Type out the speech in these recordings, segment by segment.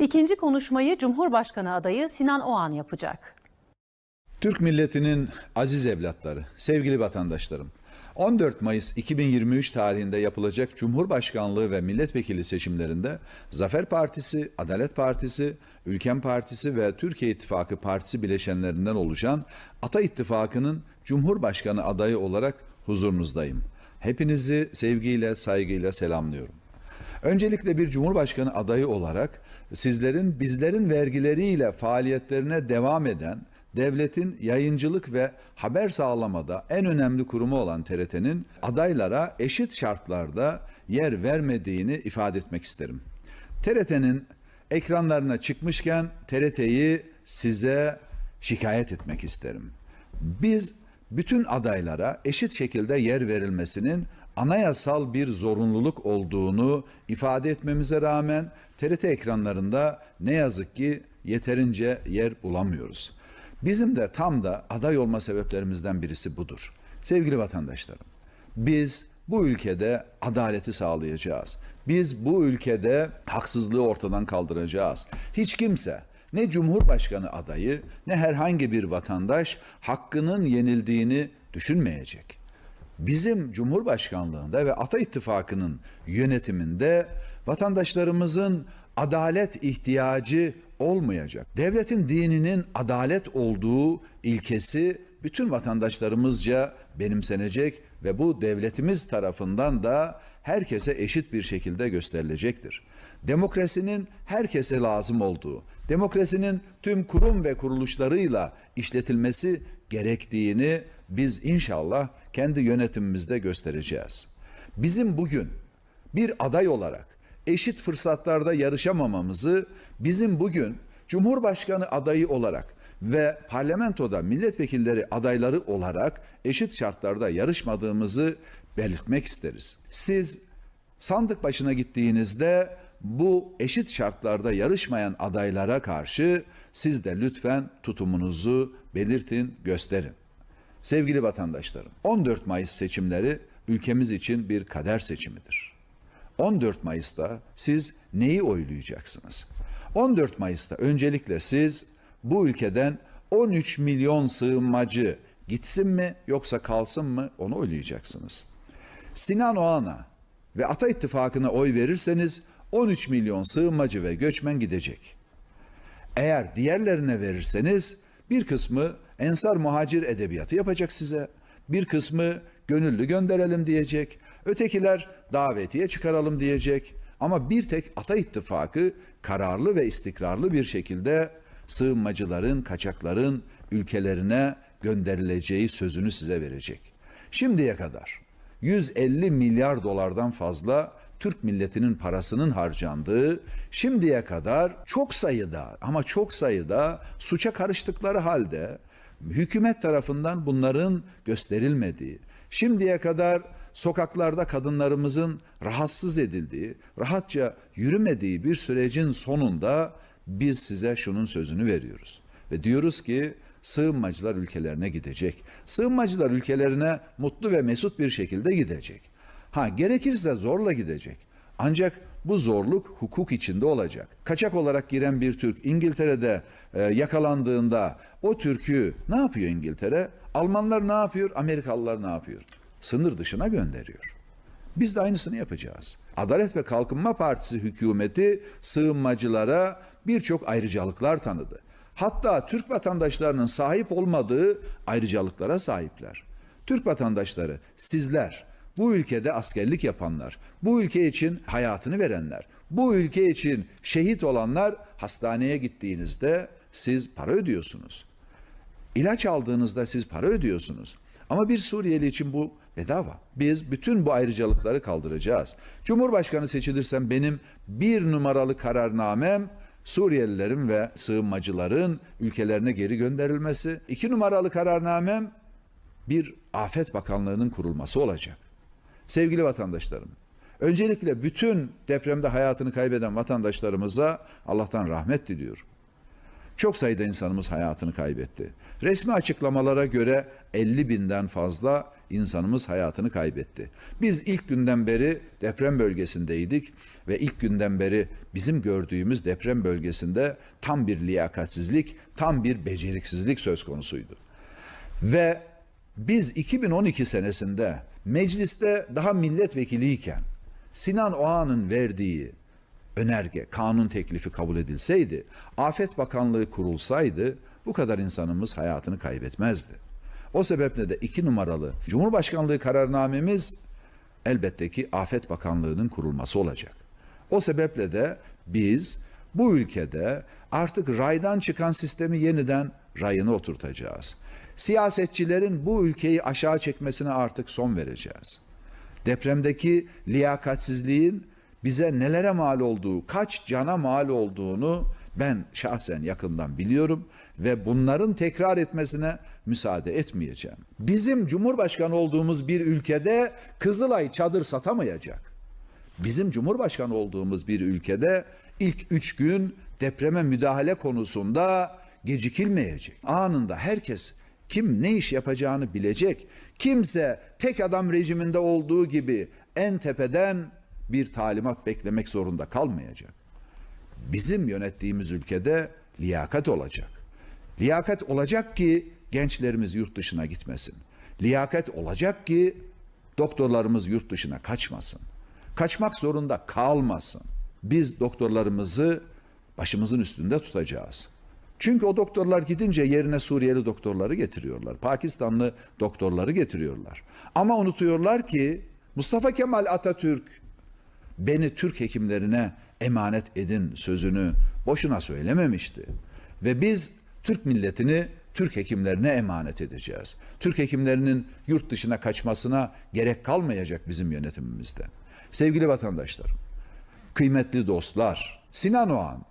İkinci konuşmayı Cumhurbaşkanı adayı Sinan Oğan yapacak. Türk milletinin aziz evlatları, sevgili vatandaşlarım. 14 Mayıs 2023 tarihinde yapılacak Cumhurbaşkanlığı ve milletvekili seçimlerinde Zafer Partisi, Adalet Partisi, Ülkem Partisi ve Türkiye İttifakı Partisi bileşenlerinden oluşan Ata İttifakı'nın Cumhurbaşkanı adayı olarak huzurunuzdayım. Hepinizi sevgiyle, saygıyla selamlıyorum. Öncelikle bir Cumhurbaşkanı adayı olarak sizlerin bizlerin vergileriyle faaliyetlerine devam eden devletin yayıncılık ve haber sağlamada en önemli kurumu olan TRT'nin adaylara eşit şartlarda yer vermediğini ifade etmek isterim. TRT'nin ekranlarına çıkmışken TRT'yi size şikayet etmek isterim. Biz bütün adaylara eşit şekilde yer verilmesinin anayasal bir zorunluluk olduğunu ifade etmemize rağmen TRT ekranlarında ne yazık ki yeterince yer bulamıyoruz. Bizim de tam da aday olma sebeplerimizden birisi budur. Sevgili vatandaşlarım, biz bu ülkede adaleti sağlayacağız. Biz bu ülkede haksızlığı ortadan kaldıracağız. Hiç kimse ne Cumhurbaşkanı adayı ne herhangi bir vatandaş hakkının yenildiğini düşünmeyecek. Bizim Cumhurbaşkanlığında ve Ata İttifakı'nın yönetiminde vatandaşlarımızın adalet ihtiyacı olmayacak. Devletin dininin adalet olduğu ilkesi bütün vatandaşlarımızca benimsenecek ve bu devletimiz tarafından da herkese eşit bir şekilde gösterilecektir. Demokrasinin herkese lazım olduğu, demokrasinin tüm kurum ve kuruluşlarıyla işletilmesi gerektiğini biz inşallah kendi yönetimimizde göstereceğiz. Bizim bugün bir aday olarak eşit fırsatlarda yarışamamamızı bizim bugün Cumhurbaşkanı adayı olarak ve parlamentoda milletvekilleri adayları olarak eşit şartlarda yarışmadığımızı belirtmek isteriz. Siz sandık başına gittiğinizde bu eşit şartlarda yarışmayan adaylara karşı siz de lütfen tutumunuzu belirtin, gösterin. Sevgili vatandaşlarım, 14 Mayıs seçimleri ülkemiz için bir kader seçimidir. 14 Mayıs'ta siz neyi oylayacaksınız? 14 Mayıs'ta öncelikle siz bu ülkeden 13 milyon sığınmacı gitsin mi yoksa kalsın mı onu oylayacaksınız. Sinan Oğan'a ve Ata İttifakı'na oy verirseniz 13 milyon sığınmacı ve göçmen gidecek. Eğer diğerlerine verirseniz bir kısmı ensar muhacir edebiyatı yapacak size. Bir kısmı gönüllü gönderelim diyecek. Ötekiler davetiye çıkaralım diyecek. Ama bir tek Ata İttifakı kararlı ve istikrarlı bir şekilde sığınmacıların, kaçakların ülkelerine gönderileceği sözünü size verecek. Şimdiye kadar 150 milyar dolardan fazla Türk milletinin parasının harcandığı, şimdiye kadar çok sayıda ama çok sayıda suça karıştıkları halde hükümet tarafından bunların gösterilmediği, şimdiye kadar sokaklarda kadınlarımızın rahatsız edildiği, rahatça yürümediği bir sürecin sonunda biz size şunun sözünü veriyoruz. Ve diyoruz ki sığınmacılar ülkelerine gidecek. Sığınmacılar ülkelerine mutlu ve mesut bir şekilde gidecek. Ha gerekirse zorla gidecek. Ancak bu zorluk hukuk içinde olacak. Kaçak olarak giren bir Türk İngiltere'de e, yakalandığında o Türk'ü ne yapıyor İngiltere? Almanlar ne yapıyor? Amerikalılar ne yapıyor? Sınır dışına gönderiyor. Biz de aynısını yapacağız. Adalet ve Kalkınma Partisi hükümeti sığınmacılara birçok ayrıcalıklar tanıdı. Hatta Türk vatandaşlarının sahip olmadığı ayrıcalıklara sahipler. Türk vatandaşları sizler bu ülkede askerlik yapanlar, bu ülke için hayatını verenler, bu ülke için şehit olanlar hastaneye gittiğinizde siz para ödüyorsunuz. İlaç aldığınızda siz para ödüyorsunuz. Ama bir Suriyeli için bu bedava. Biz bütün bu ayrıcalıkları kaldıracağız. Cumhurbaşkanı seçilirsem benim bir numaralı kararnamem Suriyelilerin ve sığınmacıların ülkelerine geri gönderilmesi. İki numaralı kararnamem bir afet bakanlığının kurulması olacak. Sevgili vatandaşlarım, öncelikle bütün depremde hayatını kaybeden vatandaşlarımıza Allah'tan rahmet diliyorum. Çok sayıda insanımız hayatını kaybetti. Resmi açıklamalara göre 50 binden fazla insanımız hayatını kaybetti. Biz ilk günden beri deprem bölgesindeydik ve ilk günden beri bizim gördüğümüz deprem bölgesinde tam bir liyakatsizlik, tam bir beceriksizlik söz konusuydu. Ve biz 2012 senesinde mecliste daha milletvekiliyken Sinan Oğan'ın verdiği önerge, kanun teklifi kabul edilseydi, Afet Bakanlığı kurulsaydı bu kadar insanımız hayatını kaybetmezdi. O sebeple de iki numaralı Cumhurbaşkanlığı kararnamemiz elbette ki Afet Bakanlığı'nın kurulması olacak. O sebeple de biz bu ülkede artık raydan çıkan sistemi yeniden rayına oturtacağız. Siyasetçilerin bu ülkeyi aşağı çekmesine artık son vereceğiz. Depremdeki liyakatsizliğin bize nelere mal olduğu, kaç cana mal olduğunu ben şahsen yakından biliyorum ve bunların tekrar etmesine müsaade etmeyeceğim. Bizim cumhurbaşkanı olduğumuz bir ülkede Kızılay çadır satamayacak. Bizim cumhurbaşkanı olduğumuz bir ülkede ilk üç gün depreme müdahale konusunda gecikilmeyecek. Anında herkes kim ne iş yapacağını bilecek. Kimse tek adam rejiminde olduğu gibi en tepeden bir talimat beklemek zorunda kalmayacak. Bizim yönettiğimiz ülkede liyakat olacak. Liyakat olacak ki gençlerimiz yurt dışına gitmesin. Liyakat olacak ki doktorlarımız yurt dışına kaçmasın. Kaçmak zorunda kalmasın. Biz doktorlarımızı başımızın üstünde tutacağız. Çünkü o doktorlar gidince yerine Suriyeli doktorları getiriyorlar. Pakistanlı doktorları getiriyorlar. Ama unutuyorlar ki Mustafa Kemal Atatürk beni Türk hekimlerine emanet edin sözünü boşuna söylememişti. Ve biz Türk milletini Türk hekimlerine emanet edeceğiz. Türk hekimlerinin yurt dışına kaçmasına gerek kalmayacak bizim yönetimimizde. Sevgili vatandaşlarım, kıymetli dostlar, Sinan Oğan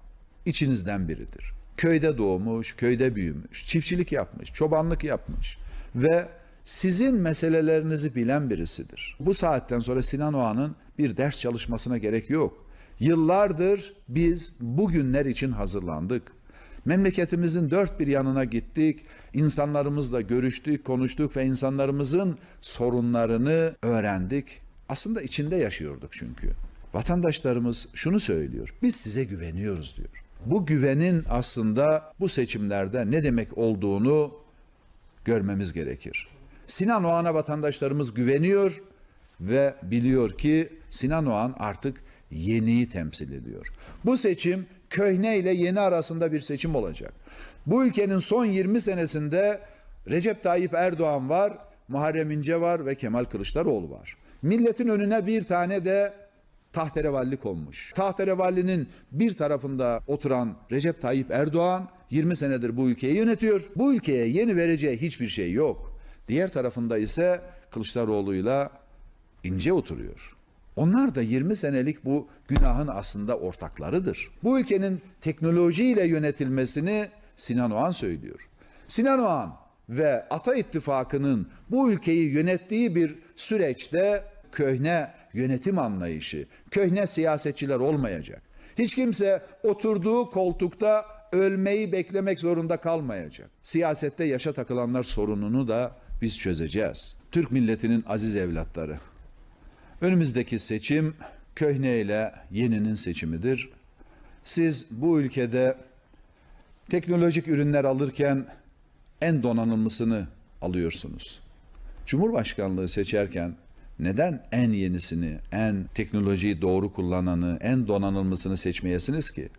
içinizden biridir. Köyde doğmuş, köyde büyümüş, çiftçilik yapmış, çobanlık yapmış ve sizin meselelerinizi bilen birisidir. Bu saatten sonra Sinan Oğan'ın bir ders çalışmasına gerek yok. Yıllardır biz bu günler için hazırlandık. Memleketimizin dört bir yanına gittik, insanlarımızla görüştük, konuştuk ve insanlarımızın sorunlarını öğrendik. Aslında içinde yaşıyorduk çünkü. Vatandaşlarımız şunu söylüyor, biz size güveniyoruz diyor. Bu güvenin aslında bu seçimlerde ne demek olduğunu görmemiz gerekir. Sinan Oğan'a vatandaşlarımız güveniyor ve biliyor ki Sinan Oğan artık yeniyi temsil ediyor. Bu seçim köhne ile yeni arasında bir seçim olacak. Bu ülkenin son 20 senesinde Recep Tayyip Erdoğan var, Muharrem İnce var ve Kemal Kılıçdaroğlu var. Milletin önüne bir tane de tahterevalli konmuş. Tahterevalinin bir tarafında oturan Recep Tayyip Erdoğan 20 senedir bu ülkeyi yönetiyor. Bu ülkeye yeni vereceği hiçbir şey yok. Diğer tarafında ise Kılıçdaroğlu'yla ince oturuyor. Onlar da 20 senelik bu günahın aslında ortaklarıdır. Bu ülkenin teknolojiyle yönetilmesini Sinan Oğan söylüyor. Sinan Oğan ve Ata İttifakı'nın bu ülkeyi yönettiği bir süreçte köhne yönetim anlayışı, köhne siyasetçiler olmayacak. Hiç kimse oturduğu koltukta ölmeyi beklemek zorunda kalmayacak. Siyasette yaşa takılanlar sorununu da biz çözeceğiz. Türk milletinin aziz evlatları. Önümüzdeki seçim köhne ile yeninin seçimidir. Siz bu ülkede teknolojik ürünler alırken en donanımlısını alıyorsunuz. Cumhurbaşkanlığı seçerken neden en yenisini, en teknolojiyi doğru kullananı, en donanımlısını seçmeyesiniz ki?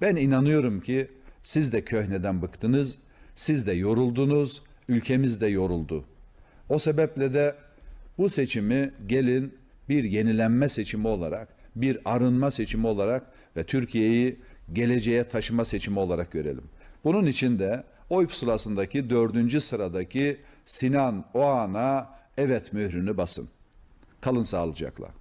Ben inanıyorum ki siz de köhneden bıktınız, siz de yoruldunuz, ülkemiz de yoruldu. O sebeple de bu seçimi gelin bir yenilenme seçimi olarak, bir arınma seçimi olarak ve Türkiye'yi geleceğe taşıma seçimi olarak görelim. Bunun için de oy pusulasındaki dördüncü sıradaki Sinan Oğan'a evet mührünü basın. Kalın sağlıcakla.